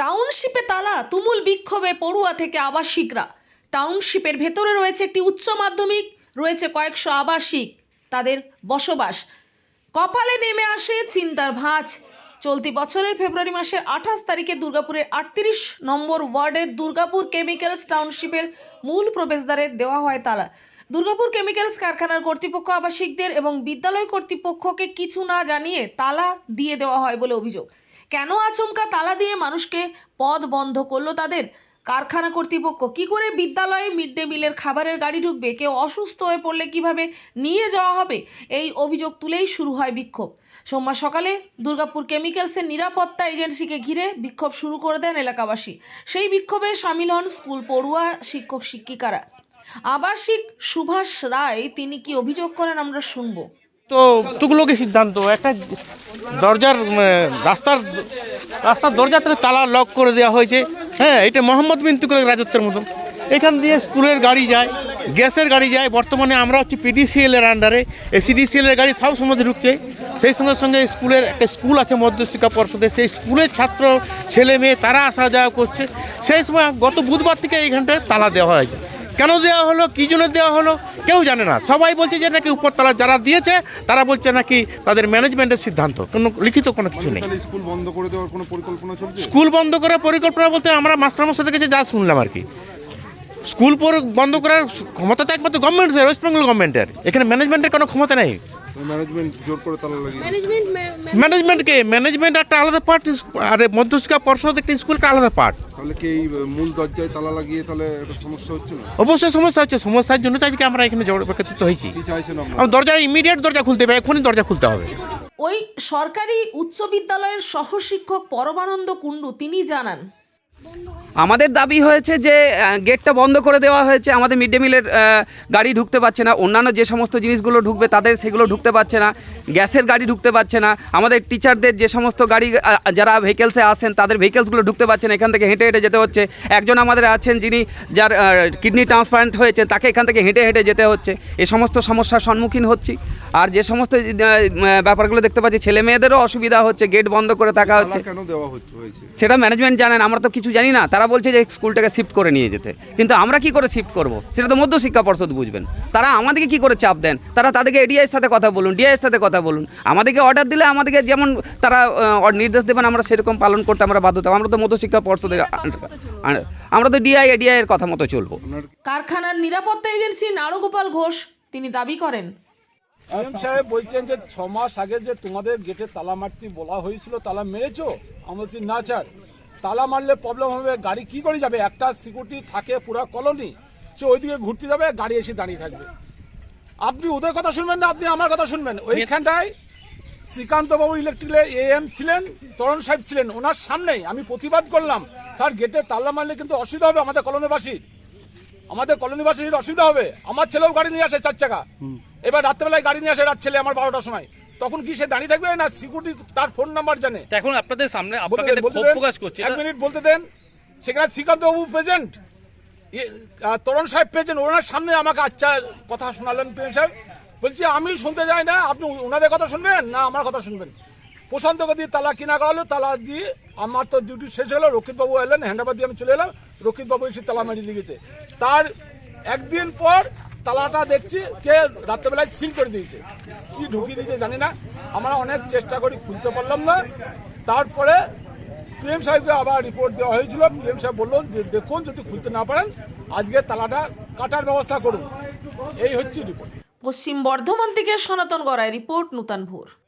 টাউনশিপে তালা তুমুল বিক্ষোভে পড়ুয়া থেকে আবাসিকরা। টাউনশিপের ভেতরে রয়েছে একটি উচ্চ মাধ্যমিক, রয়েছে কয়েকশো আবাসিক, তাদের বসবাস। কপালে নেমে আসে চিন্তার ভাঁজ। চলতি বছরের ফেব্রুয়ারি মাসের আঠাশ তারিখে দুর্গাপুরের আটত্রিশ নম্বর ওয়ার্ডের দুর্গাপুর কেমিক্যালস টাউনশিপের মূল প্রবেশদ্বারে দেওয়া হয় তালা। দুর্গাপুর কেমিক্যালস কারখানার কর্তৃপক্ষ আবাসিকদের এবং বিদ্যালয় কর্তৃপক্ষকে কিছু না জানিয়ে তালা দিয়ে দেওয়া হয় বলে অভিযোগ। কেন আচমকা তালা দিয়ে মানুষকে পথ বন্ধ করল তাদের? কারখানা কর্তৃপক্ষ কি করে বিদ্যালয়ে মিড ডে মিলের খাবারের গাড়ি ঢুকবে? কেউ অসুস্থ হয়ে পড়লে কীভাবে নিয়ে যাওয়া হবে? এই অভিযোগ তুলেই শুরু হয় বিক্ষোভ। সোমবার সকালে দুর্গাপুর কেমিক্যালসের নিরাপত্তা এজেন্সিকে ঘিরে বিক্ষোভ শুরু করে দেন এলাকাবাসী। সেই বিক্ষোভে সামিল হন স্কুল পড়ুয়া শিক্ষক শিক্ষিকারা আবাসিক সুভাষ রায়, তিনি কি অভিযোগ করেন আমরা শুনব। তো তুগলকি সিদ্ধান্ত, একটা দরজার রাস্তার রাস্তার দরজা থেকে তালা লক করে দেওয়া হয়েছে। হ্যাঁ এটা মোহাম্মদ বিন তুগলক রাজত্বের মতন। এখান দিয়ে স্কুলের গাড়ি যায়, গ্যাসের গাড়ি যায়। বর্তমানে আমরা হচ্ছে পিডিসিএল এর আন্ডারে এসিডিসিএল এর গাড়ি সব সময় ঢুকছে। সেই সঙ্গে সঙ্গে স্কুলের একটা স্কুল আছে মধ্যশিক্ষা পর্ষদে সেই স্কুলের ছাত্র, ছেলে মেয়ে, তারা আসা যাওয়া করছে। সেই সময় গত বুধবার থেকে এইখানটায় তালা দেওয়া হয়েছে। কেন দেওয়া হলো? কী জন্য দেওয়া হলো? কেউ জানে না। সবাই বলছে যে নাকি উপরতলা যারা দিয়েছে তারা বলছে নাকি তাদের ম্যানেজমেন্টের সিদ্ধান্ত। কোনো লিখিত কোনো কিছু নেই। স্কুল বন্ধ করে দেওয়ার কোনো পরিকল্পনা চলছে? স্কুল বন্ধ করার পরিকল্পনা বলতে আমরা মাস্টারমশাই কাছে যা শুনলাম আর কি। স্কুল পর বন্ধ করার ক্ষমতা তো একমাত্র গভর্নমেন্টের ওয়েস্ট বেঙ্গল গভর্নমেন্টের এখানে ম্যানেজমেন্টের কোনো ক্ষমতা নেই। ম্যানেজমেন্ট জোর করে তালা লাগিয়ে ম্যানেজমেন্টকে ম্যানেজমেন্ট একটা আলাদা পার্ট আর মধ্যশিক্ষা পর্ষদ একটা স্কুল একটা আলাদা পার্ট তাহলে কি এই মূল দরজায় তালা লাগিয়ে তাহলে একটা সমস্যা হচ্ছে না? অবশ্যই সমস্যা হচ্ছে। সমস্যার জন্য তো আজকে আমরা এখানে জড় একত্রিত হয়েছি। কি চাইছেন আপনারা? আমার দরজা ইমিডিয়েট দরজা খুলতে হবে এখনই দরজা খুলতে হবে। ওই সরকারি উচ্চ বিদ্যালয়ের সহশিক্ষক পরমানন্দ কুণ্ডু তিনি জানান আমাদের দাবি হয়েছে যে গেটটা বন্ধ করে দেওয়া হয়েছে। আমাদের মিড ডে মিলের গাড়ি ঢুকতে পারছে না। অন্যান্য যে সমস্ত জিনিসগুলো ঢুকবে তাদের সেগুলো ঢুকতে পারছে না। গ্যাসের গাড়ি ঢুকতে পারছে না। আমাদের টিচারদের যে সমস্ত গাড়ি যারা ভেহিকেলসে আসেন তাদের ভেহিকেলসগুলো ঢুকতে পারছে না। এখান থেকে হেঁটে হেঁটে যেতে হচ্ছে। একজন আমাদের আছেন যিনি যার কিডনি ট্রান্সপ্লান্ট হয়েছে তাকে এখান থেকে হেঁটে হেঁটে যেতে হচ্ছে। এ সমস্ত সমস্যার সম্মুখীন হচ্ছি। আর যে সমস্ত ব্যাপারগুলো দেখতে পাচ্ছি ছেলে মেয়েদেরও অসুবিধা হচ্ছে গেট বন্ধ করে থাকা হচ্ছে। সেটা ম্যানেজমেন্ট জানেন আমরা তো কিছু জানি না তারা বলছে যে স্কুলটাকে শিফট করে নিয়ে যেতে। কিন্তু আমরা কি করে শিফট করব? সেটা তো মধ্য শিক্ষা পর্ষদ বুঝবেন। তারা আমাদেরকে কি করে চাপ দেন? তারা তাদেরকে এডিআইয়ের সাথে কথা বলুন ডিআইয়ের সাথে কথা বলুন। আমাদেরকে অর্ডার দিলে আমাদেরকে যেমন তারা নির্দেশ দেবেন আমরা সেরকম পালন করতে আমরা বাধ্য থাকব আমরা তো মধ্য শিক্ষা পর্ষদের আমরা তো ডিআই এডিআই এর কথা মতো চলবো। কারখানার নিরাপত্তা এজেন্সি নারগোপাল ঘোষ তিনি দাবি করেন। এম সাহেব বলছেন যে ছ মাস আগে যে তোমাদের গেটে তালা মারতে বলা হয়েছিল তালা মেরেছো? আমরা বলছি না স্যার। তালা মারলে প্রবলেম হবে। গাড়ি কি করে যাবে? একটা সিকিউরিটি থাকে পুরো কলোনি সে ওইদিকে ঘুরতে যাবে গাড়ি এসে দাঁড়িয়ে থাকবে। আপনি ওদের কথা শুনবেন না আপনি আমার কথা শুনবেন। ওইখানটায় শ্রীকান্ত বাবু ইলেকট্রিক্যাল এএম ছিলেন তরণ সাহেব ছিলেন ওনার সামনেই আমি প্রতিবাদ করলাম স্যার গেটে তালা মারলে কিন্তু অসুবিধা হবে আমাদের কলোনিবাসীর আমাদের কলোনিবাসীর অসুবিধা হবে। আমার ছেলেও গাড়ি নিয়ে আসে চার চাকা। এবার রাত্রেবেলায় গাড়ি নিয়ে আসে রাত ছেলে আমার বারোটার সময়। তখন কি সে দাঁড়িয়ে থাকবে না সিকিউরিটি তার ফোন নাম্বার জানে? এখন আপনাদের সামনে আপনাকে ক্ষোভ প্রকাশ করছে। এক মিনিট বলতে দেন সেখানে শ্রীকান্ত বাবু প্রেজেন্ট তরণ সাহেব প্রেজেন্ট ওনার সামনে আমাকে আচ্ছা কথা শোনালেন প্রেম সাহেব। বলছি আমি শুনতে যাই না আপনি ওনাদের কথা শুনবেন না আমার কথা শুনবেন? প্রশান্তকে দিয়ে তালা কিনা করালো তালা দিয়ে আমার তো ডিউটি শেষ হলো রক্ষিতবাবু এলেন হ্যান্ডাবার দিয়ে আমি চলে এলাম রক্ষিতবাবু এসে তালা মারিয়ে দিয়ে গেছে তার একদিন পর তালাটা দেখছি, কে রাত্রেবেলায় সিল করে দিয়েছে। কি ঢুকিয়ে দিয়েছে জানি না। আমরা অনেক চেষ্টা করি, খুলতে পারলাম না। তারপরে পিএম সাহেবকে আবার রিপোর্ট দেওয়া হয়েছিল। পিএম সাহেব বললেন যে, দেখুন, যদি খুলতে না পারেন, আজকে তালাটা কাটার ব্যবস্থা করুন। এই হচ্ছে রিপোর্ট পশ্চিম বর্ধমান থেকে সনাতন গড়ায় রিপোর্ট নূতন ভোর।